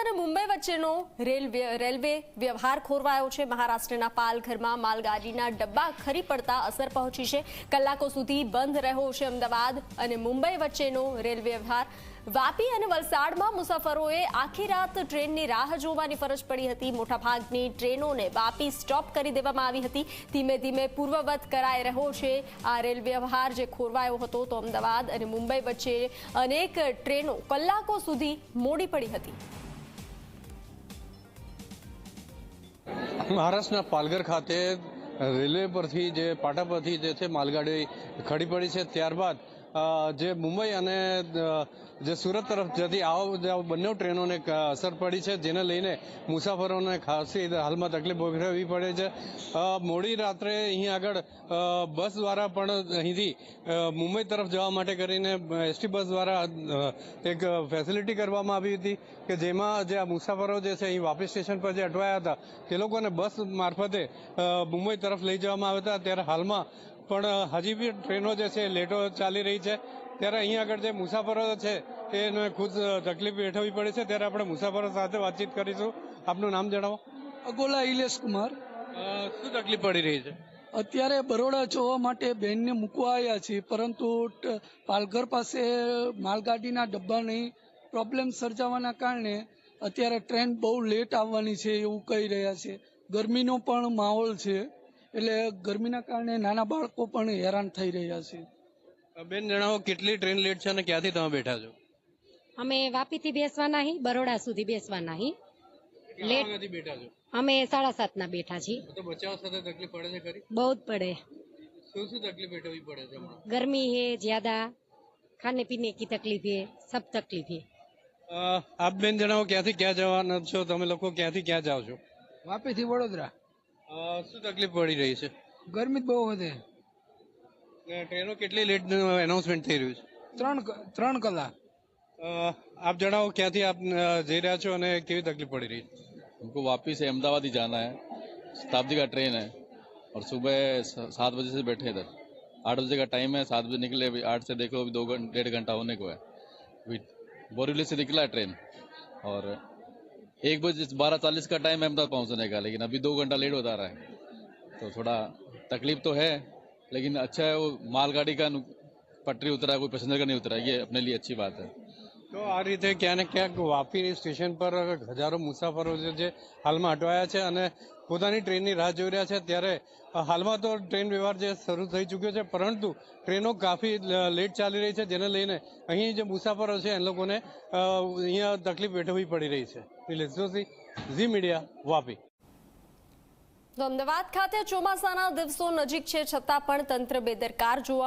અને મુંબઈ વચ્ચેનો રેલવે વ્યવહાર ખોરવાયો છે. મહારાષ્ટ્રના પાલઘરમાં માલગાડીના ડબ્બા ખરી પડતા અસર પહોંચી છે. કલાકો સુધી બંધ રહ્યો છે અમદાવાદ અને મુંબઈ વચ્ચેનો રેલ વ્યવહાર. વાપી અને વલસાડમાં મુસાફરોએ આખી રાત ટ્રેનની રાહ જોવાની ફરજ પડી હતી. મોટાભાગની ટ્રેનોને વાપી સ્ટોપ કરી દેવામાં આવી હતી. ધીમે ધીમે પૂર્વવત કરાઈ રહ્યો છે આ રેલ વ્યવહાર જે ખોરવાયો હતો તો અમદાવાદ અને મુંબઈ વચ્ચે અનેક ટ્રેનો કલાકો સુધી મોડી પડી હતી. મહારાષ્ટ્રના પાલઘર ખાતે રેલવે પરથી જે પાટા પરથી જે છે માલગાડી ખડી પડી છે, ત્યારબાદ જે મુંબઈ અને જે સુરત તરફ જતી આવો બંને ટ્રેનોને અસર પડી છે, જેને લઈને મુસાફરોને ખાસી હાલમાં તકલીફ ભોગવવી પડે છે. મોડી રાત્રે અહીં આગળ બસ દ્વારા પણ અહીંથી મુંબઈ તરફ જવા માટે કરીને એસટી બસ દ્વારા એક ફેસિલિટી કરવામાં આવી હતી કે જેમાં જે મુસાફરો જે છે અહીં વાપી સ્ટેશન પર જે અટવાયા હતા, તે લોકોને બસ મારફતે મુંબઈ તરફ લઈ જવામાં આવ્યા હતા. ત્યારે હાલમાં પણ હજી બી ટ્રેનો જે છે લેટો ચાલી રહી છે. ત્યારે અહીંયા આગળ જે મુસાફરો છે એને ખુદ તકલીફ વેઠવવી પડે છે. ત્યારે આપણે મુસાફરો સાથે વાતચીત કરીશું. આપનું નામ જણાવો. અગોલા ઇલેશ કુમાર. શું તકલીફ પડી રહી છે? અત્યારે બરોડા જોવા માટે બેનને મૂકવા આવ્યા છીએ પરંતુ પાલઘર પાસે માલગાડીના ડબ્બાની પ્રોબ્લેમ સર્જાવાના કારણે અત્યારે ટ્રેન બહુ લેટ આવવાની છે એવું કહી રહ્યા છે. ગરમીનો પણ માહોલ છે. એટલે ગરમીના કારણે નાના બાળકો પણ હેરાન થઈ રહ્યા છે. બેન જણાવો કેટલી ટ્રેન લેટ છે અને ક્યાંથી તમે બેઠા છો? અમે વાપી થી બેસવાના હી બરોડા સુધી બેસવાના હી. લેટ બેઠા છો? અમે સાડા સાત ના બેઠા છીએ. બચાવ સાથે તકલીફ પડે છે ખરી? બહુ જ પડે. શું શું તકલીફ વેઠવી પડે છે ગરમી હે જ્યાદા ખાને પીને કી તકલીફ હે સબ તકલીફ હે. આપ બેન જણાવો ક્યાંથી ક્યાં જવાના છો? તમે લોકો ક્યાંથી ક્યાં જાઓ છો? વાપીથી વડોદરા. શું તકલીફ પડી રહી છે ગરમી બહુ વધે ને ટ્રેનો કેટલી લેટ એનાઉન્સમેન્ટ થઈ રહ્યું છે ત્રણ ત્રણ કલાક અ, આપ જણાવો ક્યાંથી આપ અ, જઈ રહ્યા છો અને કેવી તકલીફ પડી રહી છે हमको वापी से अहमदाबाद ही जाना है शताब्दी का ट्रेन है और सुबह स- सात बजे से बैठे इधर आठ बजे का टाइम है सात बजे निकले अभी आठ से देखो अभी दो घंटे डेढ़ घंटा होने को है अभी बोरीवली से निकला है ट्रेन और एक बजे बारह चालीस का टाइम है अहमदाबाद पहुँचने का, लेकिन अभी दो घंटा लेट होता रहा है। तो थोड़ा तकलीफ़ तो है, लेकिन अच्छा है वो मालगाड़ी का पटरी उतरा है, कोई पैसेंजर का नहीं उतरा ये अपने लिए अच्छी बात है। તો આ રીતે ક્યાંક ક્યાંક વાપી સ્ટેશન પર હજારો મુસાફરો જે હાલમાં અટવાયા છે અને પોતાની ટ્રેનની રાહ જોઈ રહ્યા છે. ત્યારે હાલમાં તો ટ્રેન વ્યવહાર જે શરૂ થઈ ચૂક્યો છે, પરંતુ ટ્રેનો કાફી લેટ ચાલી રહી છે, જેને લઈને અહીં જે મુસાફરો છે એ લોકોને અહીંયા તકલીફ વેઠવી પડી રહી છે. ઝી મીડિયા, વાપી. તો અમદાવાદ ખાતે ચોમાસાના દિવસો નજીક છે, છતાં પણ તંત્ર બેદરકાર જોવા